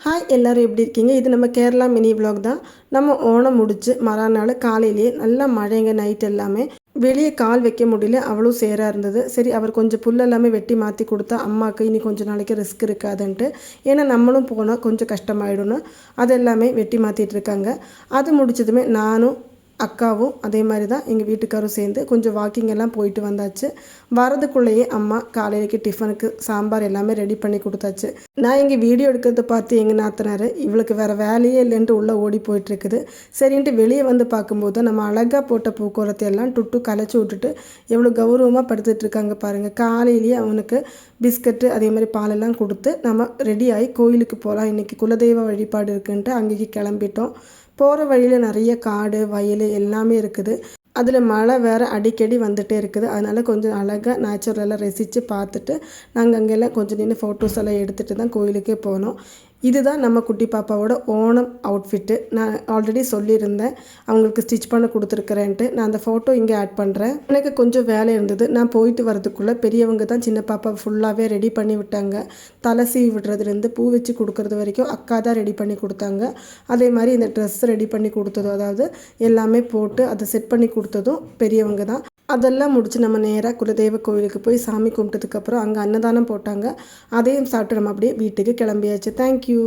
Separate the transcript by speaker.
Speaker 1: Hi எல்லோரும் எப்படி இருக்கீங்க? இது நம்ம கேரளா மினி விளாக் தான். நம்ம ஓணம் முடிச்சு மறுநாள் காலையிலேயே நல்லா மழைங்க நைட் எல்லாமே. வெளியே கால் வைக்க முடியல அவ்வளோ சேராக இருந்தது. சரி அவர் கொஞ்சம் புல் எல்லாமே வெட்டி மாற்றி கொடுத்தா அம்மாவுக்கு இனி கொஞ்சம் நாளைக்கு ரிஸ்க் இருக்காதுன்ட்டு. ஏன்னா நம்மளும் போனால் கொஞ்சம் கஷ்டமாயிடும்னு. அது எல்லாமே வெட்டி மாற்றிட்டு இருக்காங்க. அது முடிச்சதுமே நானும் அக்காவும் அதே மாதிரி தான் எங்கள் வீட்டுக்காரும் சேர்ந்து கொஞ்சம் வாக்கிங் எல்லாம் போயிட்டு வந்தாச்சு. வரதுக்குள்ளேயே அம்மா காலையிலக்கு டிஃபனுக்கு சாம்பார் எல்லாமே ரெடி பண்ணி கொடுத்தாச்சு. நான் இங்கே வீடியோ எடுக்கிறத பார்த்து எங்கள் நாத்தனார் இவளுக்கு வேறு வேலையே இல்லைன்ட்டு உள்ளே ஓடி போயிட்டுருக்குது. சரின்ட்டு வெளியே வந்து பார்க்கும்போது நம்ம அழகாக போட்ட பூக்கோலத்தை எல்லாம் டுட்டு கலைச்சி விட்டுட்டு எவ்வளோ கௌரவமாக படுத்துட்ருக்காங்க பாருங்கள் காலையிலேயே அவனுக்கு பிஸ்கட்டு அதே மாதிரி பாலெல்லாம் கொடுத்து நம்ம ரெடி ஆகி கோயிலுக்கு போகலாம் இன்றைக்கி குலதெய்வ வழிபாடு இருக்குன்ட்டு அங்கேயே கிளம்பிட்டோம். போகிற வழியில் நிறைய காடு வயல் எல்லாமே இருக்குது. அதில் மழை வேறு அடிக்கடி வந்துகிட்டே இருக்குது. அதனால் கொஞ்சம் அழகாக நேச்சுரலாக ரசித்து பார்த்துட்டு நாங்கள் அங்கெல்லாம் கொஞ்சம் நின்று ஃபோட்டோஸ் எல்லாம் எடுத்துகிட்டு தான் கோயிலுக்கே போனோம். இதுதான் நம்ம குட்டி பாப்பாவோட ஓணம் அவுட்ஃபிட்டு நான் ஆல்ரெடி சொல்லியிருந்தேன். அவங்களுக்கு ஸ்டிச் பண்ண கொடுத்துருக்குறேன்ட்டு. நான் அந்த ஃபோட்டோ இங்கே ஆட் பண்ணுறேன் எனக்கு கொஞ்சம் வேலை இருந்தது. நான் போயிட்டு வரதுக்குள்ளே பெரியவங்க தான் சின்ன பாப்பா ஃபுல்லாகவே ரெடி பண்ணி விட்டாங்க. தலை சீவி விடுறதுலேருந்து பூ வச்சு கொடுக்குறது வரைக்கும் அக்கா தான் ரெடி பண்ணி கொடுத்தாங்க. அதே மாதிரி இந்த ட்ரெஸ் ரெடி பண்ணி கொடுத்ததும் அதாவது எல்லாமே போட்டு அதை செட் பண்ணி கொடுத்ததும் பெரியவங்க தான். அதெல்லாம் முடித்து நம்ம நேராக குலதெய்வ கோவிலுக்கு போய் சாமி கும்பிட்டதுக்கப்புறம் அங்கே அன்னதானம் போட்டாங்க. அதையும் சாப்பிட்டு நம்ம அப்படியே வீட்டுக்கு கிளம்பியாச்சு. தேங்க்யூ